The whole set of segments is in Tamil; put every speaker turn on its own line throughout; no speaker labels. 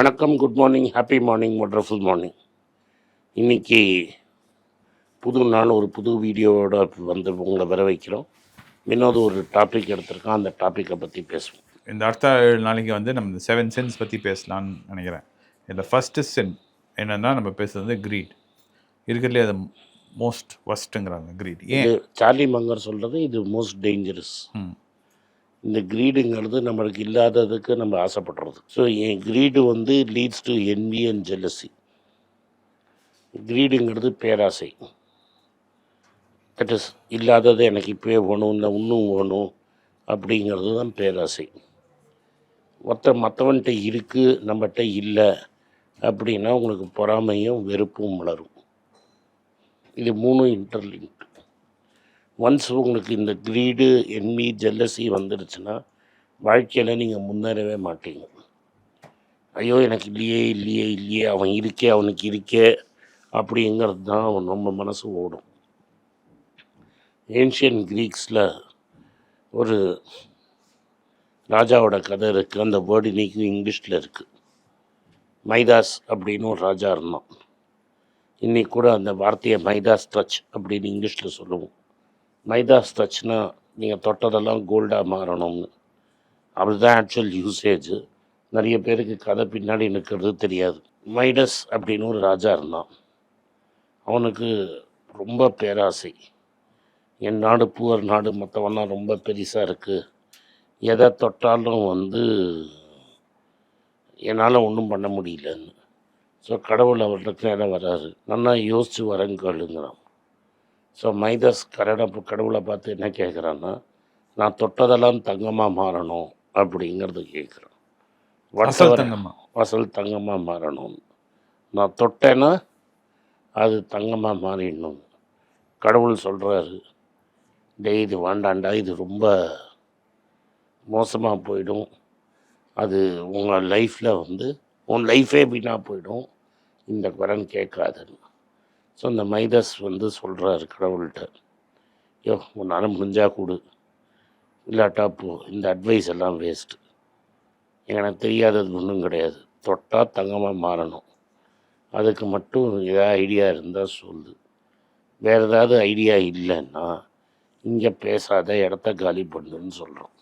வணக்கம் good morning happy morning wonderful morning இன்னைக்கு புது நாள் ஒரு புது வீடியோவோட வந்து உங்களை வர வைக்கிறோம். வினோத் ஒரு டாபிக் எடுத்திருக்கான் அந்த டாப்பிக்கை பற்றி பேசுவோம்.
இந்த அடுத்த ஏழு நாளைக்கு வந்து நம்ம இந்த செவன் சென்ஸ் பற்றி பேசலாம்னு நினைக்கிறேன். இதில் ஃபஸ்ட்டு சென் என்னன்னா நம்ம பேசுறது வந்து க்ரீட் இருக்கிறதுலே அது மோஸ்ட் ஒஸ்ட்டுங்கிறாங்க க்ரீட் ஏன்?
சார்லி மங்கர் சொல்கிறது இது மோஸ்ட் டேஞ்சரஸ்
ம்.
இந்த க்ரீடுங்கிறது நம்மளுக்கு இல்லாததுக்கு நம்ம ஆசைப்படுறது. ஸோ என் க்ரீடு வந்து leads to envy and jealousy க்ரீடுங்கிறது பேராசை. தட் இஸ் இல்லாதது எனக்கு இப்போவே வேணும் இல்லை இன்னும் வேணும் அப்படிங்கிறது தான் பேராசை. ஒருத்த மற்றவன்கிட்ட இருக்குது நம்மகிட்ட இல்லை அப்படின்னா உங்களுக்கு பொறாமையும் வெறுப்பும் வளரும். இது மூணும் இன்டர்லிங்க் ஒன்ஸ் உங்களுக்கு இந்த க்ரீடு என்மி ஜெல்லசி வந்துடுச்சுன்னா வாழ்க்கையில் நீங்கள் முன்னேறவே மாட்டீங்க. ஐயோ எனக்கு இல்லையே இல்லையே இல்லையே அவன் இருக்கே அவனுக்கு இருக்கே அப்படிங்கிறது தான் அவன் நம்ம மனசு ஓடும். ஏன்ஷியன் க்ரீக்ஸில் ஒரு ராஜாவோட கதை இருக்குது அந்த வேர்டு இன்றைக்கும் இங்கிலீஷில் இருக்குது மைதாஸ் அப்படின்னு ஒரு ராஜா இருந்தான். இன்றைக்கி கூட அந்த வார்த்தையை மைதாஸ் டச் அப்படின்னு இங்கிலீஷில் சொல்லுவோம். மைதாஸ் டச்னா நீங்கள் தொட்டதெல்லாம் கோல்டாக மாறணும்னு. அப்படிதான் ஆக்சுவல் யூசேஜ் நிறைய பேருக்கு கதை பின்னாடி நிற்கிறது தெரியாது. மைடஸ் அப்படின்னு ஒரு ராஜா இருந்தான். அவனுக்கு ரொம்ப பேராசை. என் நாடு பூவர் நாடு மற்றவெல்லாம் ரொம்ப பெருசாக இருக்குது எதை தொட்டாலும் வந்து என்னால் ஒன்றும் பண்ண முடியலன்னு. ஸோ கடவுள் அவர்களுக்கு நேரம் வராரு. நல்லா யோசித்து வரங்கள்ங்கிறான் ஸோ மைதஸ் கரட கடவுளை பார்த்து என்ன கேட்குறான்னா நான் தொட்டதெல்லாம் தங்கமாக மாறணும் அப்படிங்கிறது கேட்குறான்
அசல் தங்கம்மா
அசல் தங்கமாக மாறணும். நான் தொட்டேன்னா அது தங்கமாக மாறிடணும். கடவுள் சொல்கிறாரு டேய் இது வேண்டாண்டா இது ரொம்ப மோசமாக போயிடும். அது உங்கள் லைஃப்பில் வந்து உன் லைஃபே வீணாக போயிடும். இந்த வரன் கேட்காதுன்னு. ஸோ இந்த மைதஸ் வந்து சொல்கிறாரு கடவுள்கிட்ட. யோ உன்னால் முடிஞ்சால் கொடு. இல்லாட்டா போ. இந்த அட்வைஸ் எல்லாம் வேஸ்ட்டு எனக்கு தெரியாதது ஒன்றும் கிடையாது. தொட்டால் தங்கமாக மாறணும். அதுக்கு மட்டும் ஏதாவது ஐடியா இருந்தால் சொல்லு. வேறு ஏதாவது ஐடியா இல்லைன்னா இங்கே பேசாத இடத்த காலி பண்ணுன்னு சொல்கிறோம்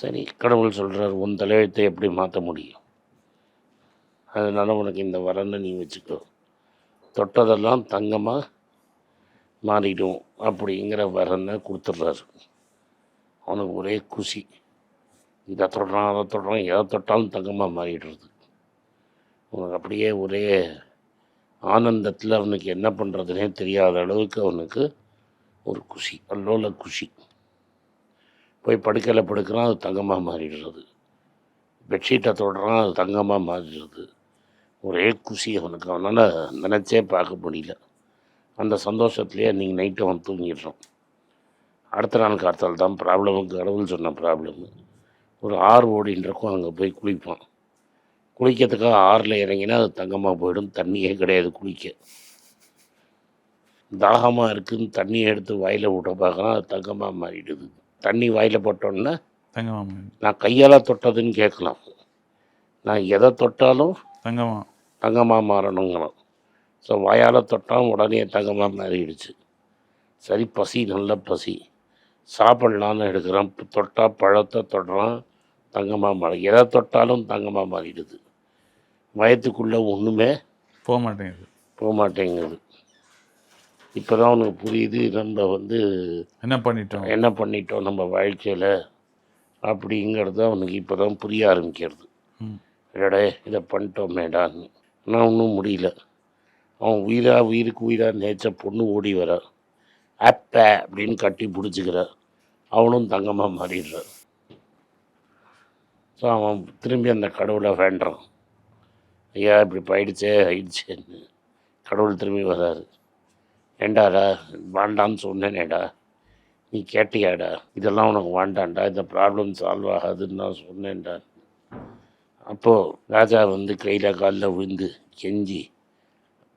சரி கடவுள் சொல்கிறார் உன் தலையெழுத்தை எப்படி மாற்ற முடியும்? அதனால் உனக்கு இந்த வரனை நீ வச்சுக்கோ. தொட்டதெல்லாம் தங்கமாக மாறிடும் அப்படிங்கிற வரனை கொடுத்துட்றாரு. அவனுக்கு ஒரே குஷி இதை தொடுறான் அதை தொடுறான் எதை தொட்டாலும் தங்கமாக மாறிடுறது. அவனுக்கு அப்படியே ஒரே ஆனந்தத்தில் அவனுக்கு என்ன பண்ணுறதுனே தெரியாத அளவுக்கு அவனுக்கு ஒரு குஷி அல்லோல குஷி போய் படுக்கையில் படுக்கிறான் அது தங்கமாக மாறிடுறது. பெட்ஷீட்டை தொடுறான் அது தங்கமாக மாறிடுறது. ஒரே குஷி அவனுக்கு. அவனால் நினச்சே பார்க்க முடியல. அந்த சந்தோஷத்துலேயே நீங்கள் நைட்டு அவன் தூங்கிடுறான். அடுத்த நாள் காத்தால் தான் ப்ராப்ளமு கடவுள் சொன்ன ப்ராப்ளமு ஒரு ஆறு ஓடின்னு இருக்கும் அங்கே போய் குளிப்பான். குளிக்கிறதுக்காக ஆறில் இறங்கினா அது தங்கமாக போயிடும். தண்ணியே கிடையாது குளிக்க. தாகமாக இருக்குன்னு தண்ணியை எடுத்து வாயில் விட பார்க்குறான் அது தங்கமாக மாறிடுது. தண்ணி வாயில் போட்டோன்னா
தங்கம்மா
நான் கையால் தொட்டதுன்னு கேட்கலாம். நான் எதை தொட்டாலும்
தங்கம்மா
தங்கமாக மாறணுங்கிறோம் ஸோ வாயால் தொட்டாலும் உடனே தங்கமாக மாறிடுச்சு. சரி பசி நல்ல பசி. சாப்பிட்லான்னு எடுக்கிறான். தொட்டால் பழத்தை தொடுறான். தங்கமாக மாறி எதை தொட்டாலும் தங்கமாக மாறிடுது. வயத்துக்குள்ளே ஒன்றுமே
போக மாட்டேங்குது.
போக மாட்டேங்குது. இப்போ தான் உனக்கு புரியுது நம்ம வந்து
என்ன பண்ணிட்டோம்?
என்ன பண்ணிட்டோம் நம்ம வாழ்க்கையில்? அப்படிங்கிறது அவனுக்கு இப்போ தான் புரிய ஆரம்பிக்கிறது. இல்லடே இதை பண்ணிட்டோமேடான்னு. நான் ஒன்றும் முடியல. அவன் உயிராக உயிருக்கு உயிராக நேச்ச பொண்ணு ஓடி வர. அப்ப அப்படின்னு கட்டி பிடிச்சிக்கிற. அவனும் தங்கமாக மாறிடுறான் ஸோ அவன் திரும்பி அந்த கடவுளை வேண்டான் ஐயா இப்படி போயிடுச்சே ஆயிடுச்சேன்னு கடவுள் திரும்பி வராரு. ஏண்டாடா வேண்டான்னு சொன்னேனேடா. நீ கேட்டியாடா? இதெல்லாம் உனக்கு வேண்டாண்டா இந்த ப்ராப்ளம் சால்வ் ஆகாதுன்னு நான் சொன்னேன்டா. அப்போது ராஜா வந்து கையில் காலில் விழுந்து கெஞ்சி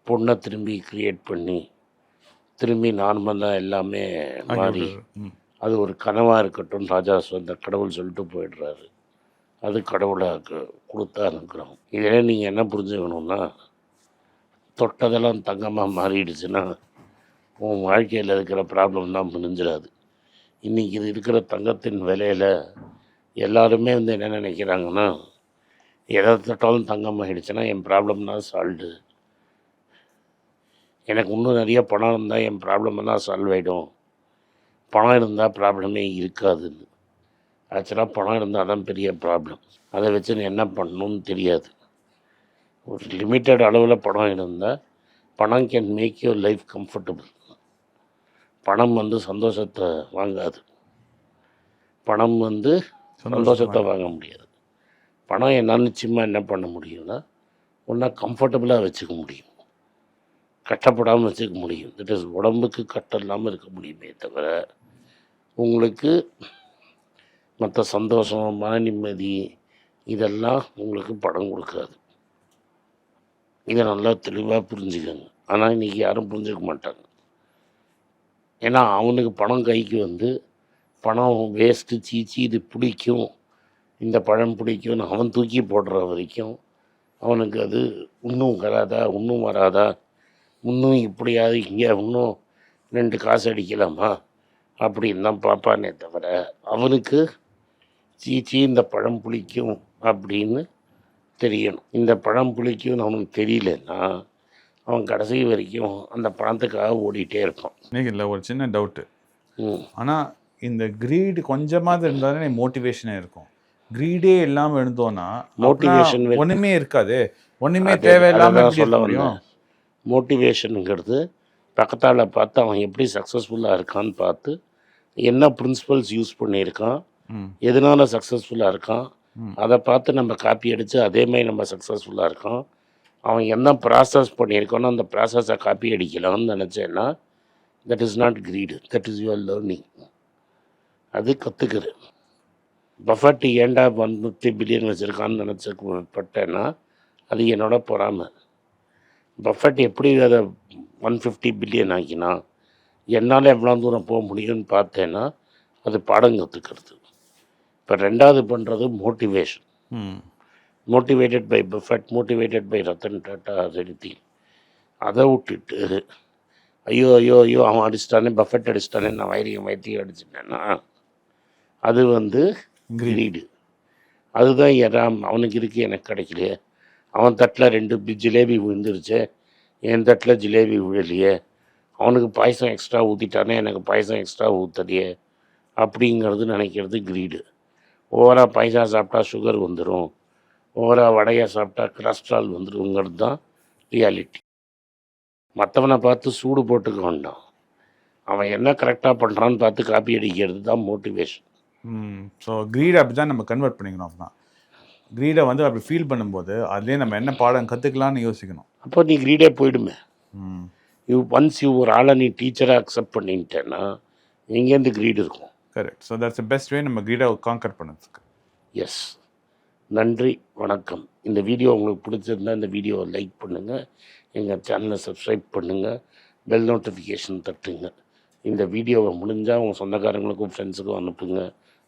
பொண்ணை திரும்பி க்ரியேட் பண்ணி திரும்பி நார்மலாக எல்லாமே மாறி. அது ஒரு கனவாக இருக்கட்டும் ராஜா சொந்த கடவுள் சொல்லிட்டு போயிடுறாரு. அது கடவுளாக கொடுத்தா அனுக்கிறோம் இதில் நீங்கள் என்ன புரிஞ்சுக்கணுன்னா தொட்டதெல்லாம் தங்கமாக மாறிடுச்சுன்னா உன் வாழ்க்கையில் இருக்கிற ப்ராப்ளம் தான் முடிஞ்சிடாது. இன்றைக்கி இது இருக்கிற தங்கத்தின் விலையில் எல்லாருமே வந்து என்ன நினைக்கிறாங்கன்னா எதை தொட்டாலும் தங்கமாகிடுச்சுன்னா என் ப்ராப்ளம் தான் சால்வ்டு எனக்கு இன்னும் நிறைய பணம் இருந்தால் என் ப்ராப்ளம் எல்லாம் சால்வ் ஆகிடும் பணம் இருந்தால் ப்ராப்ளமே இருக்காதுன்னு. ஆக்சுவலாக பணம் இருந்தால் தான் பெரிய ப்ராப்ளம் அதை வச்சு என்ன பண்ணணும்னு தெரியாது. ஒரு லிமிட்டட் அளவில் பணம் இருந்தால் பணம் can make your life comfortable பணம் வந்து சந்தோஷத்தை வாங்காது. பணம் வந்து சந்தோஷத்தை வாங்க முடியாது. பணம் என்னால் நிச்சயமாக என்ன பண்ண முடியும்னா ஒன்றா கம்ஃபர்டபுளாக வச்சுக்க முடியும். கட்டப்படாமல் வச்சுக்க முடியும். தட் இஸ் உடம்புக்கு கட்டம் இல்லாமல் இருக்க முடியுமே தவிர உங்களுக்கு மற்ற சந்தோஷம் மன நிம்மதி இதெல்லாம் உங்களுக்கு படம் கொடுக்காது. இதை நல்லா தெளிவாக புரிஞ்சுக்கோங்க. ஆனால் இன்றைக்கி யாரும் புரிஞ்சுக்க மாட்டாங்க. ஏன்னா அவனுக்கு பணம் கைக்கு வந்து பணம் வேஸ்ட்டு சீச்சி இது பிடிக்கும். இந்த பழம் பிடிக்கும்னு அவன் தூக்கி போடுற வரைக்கும் அவனுக்கு அது இன்னும் வராதா இன்னும் வராதா? இன்னும் இப்படியாவது இங்கே இன்னும் ரெண்டு காசு அடிக்கலாமா? அப்படின்னு தான் பார்ப்பானே தவிர அவனுக்கு சீச்சி இந்த பழம் புளிக்கும் அப்படின்னு தெரியணும். இந்த பழம் புளிக்கும்னு அவனுக்கு தெரியலன்னா அவன் கடைசி வரைக்கும் அந்த பணத்துக்காக ஓடிட்டே இருப்பான்.
இன்னைக்கு இல்லை ஒரு சின்ன டவுட்டு
ம்.
ஆனால் இந்த க்ரீடு கொஞ்சமாவது இருந்தாலே மோட்டிவேஷனே இருக்கும். க்ரீடே இல்லாமல்
Motivation
அப்படின்னா ஒண்ணுமே இருக்காது. ஒண்ணுமே
அது-
தேவையில்லாம
அதுதான்
எப்படி
சொல்ல
முடியும்.
மோட்டிவேஷனுங்கிறது பக்கத்தால் பார்த்து அவன் எப்படி சக்ஸஸ்ஃபுல்லாக இருக்கான்னு பார்த்து என்ன பிரின்சிபல்ஸ் யூஸ் பண்ணியிருக்கான் எதனால சக்ஸஸ்ஃபுல்லாக இருக்கான். அதை பார்த்து நம்ம காப்பி அடித்து அதே மாதிரி நம்ம சக்ஸஸ்ஃபுல்லாக இருக்கோம் அவன் என்ன ப்ராசஸ் பண்ணியிருக்கானோ அந்த ப்ராசஸை காப்பி அடிக்கலாம்னு நினச்சேன்னா that is not greed that is your learning அது கற்றுக்குது பஃபட் ஒன் ஃபிஃப்டி பில்லியன் வச்சுருக்கான்னு நினச்சப்பட்டேன்னா அது என்னோட பொறாமை. பஃபட் எப்படி அதை ஒன் ஃபிஃப்டி பில்லியன் ஆக்கினா என்னால் எவ்வளோ தூரம் போக முடியும்னு பார்த்தேன்னா அது பாடம் கற்றுக்கிறது இப்போ ரெண்டாவது பண்ணுறது motivation motivated by Buffett motivated by Ratan Tata ரெடித்தி அதை விட்டுட்டு ஐயோ ஐயோ ஐயோ அவன் அடிச்சிட்டானே பஃபட் அடிச்சிட்டானே நான் வயிறையும் வயிற்றையும் அடிச்சிட்டேன்னா அது வந்து கிரீடு அதுதான் எறாம் அவனுக்கு இருக்கு எனக்கு கிடைக்கலையே. அவன் தட்டில் ரெண்டு பி- ஜிலேபி விழுந்துருச்சு. என் தட்டில் ஜிலேபி விழலையே. அவனுக்கு பாயசம் எக்ஸ்ட்ரா ஊற்றிட்டானே எனக்கு பாயசம் எக்ஸ்ட்ரா ஊற்றலையே அப்படிங்கிறது நினைக்கிறது கிரீடு ஓவராக பாயசம் சாப்பிட்டா சுகர் வந்துடும் ஓவராக வடையை சாப்பிட்டா கொலஸ்ட்ரால் வந்துடுங்கிறது தான் ரியாலிட்டி மற்றவனை பார்த்து சூடு போட்டுக்க வேண்டாம். அவன் என்ன கரெக்டாக பண்ணுறான்னு பார்த்து காப்பி அடிக்கிறது தான் மோட்டிவேஷன்
ஸோ க்ரீடை அப்படி தான் நம்ம கன்வெர்ட் பண்ணிக்கணும் அப்படின்னா க்ரீடை வந்து அப்படி ஃபீல் பண்ணும்போது அதுலேயே நம்ம என்ன பாடம் கற்றுக்கலான்னு யோசிக்கணும்.
அப்போ நீ கிரீடே போயிடுமே.
ம்.
யூ ஒன்ஸ் யூ ஒரு ஆளை நீ டீச்சராக அக்செப்ட் பண்ணிட்டேன்னா எங்கேருந்து கிரீட் இருக்கும்.
Correct so that's best way நம்ம க்ரீடை காங்கர் பண்ணதுக்கு.
எஸ் நன்றி வணக்கம். இந்த வீடியோ உங்களுக்கு பிடிச்சிருந்தா இந்த வீடியோவை லைக் பண்ணுங்கள் எங்கள் சேனலை சப்ஸ்கிரைப் பண்ணுங்கள் பெல் நோட்டிஃபிகேஷன் தட்டுங்க. இந்த வீடியோவை முடிஞ்சால் உங்கள் சொந்தக்காரங்களுக்கும் ஃப்ரெண்ட்ஸுக்கும் அனுப்புங்க.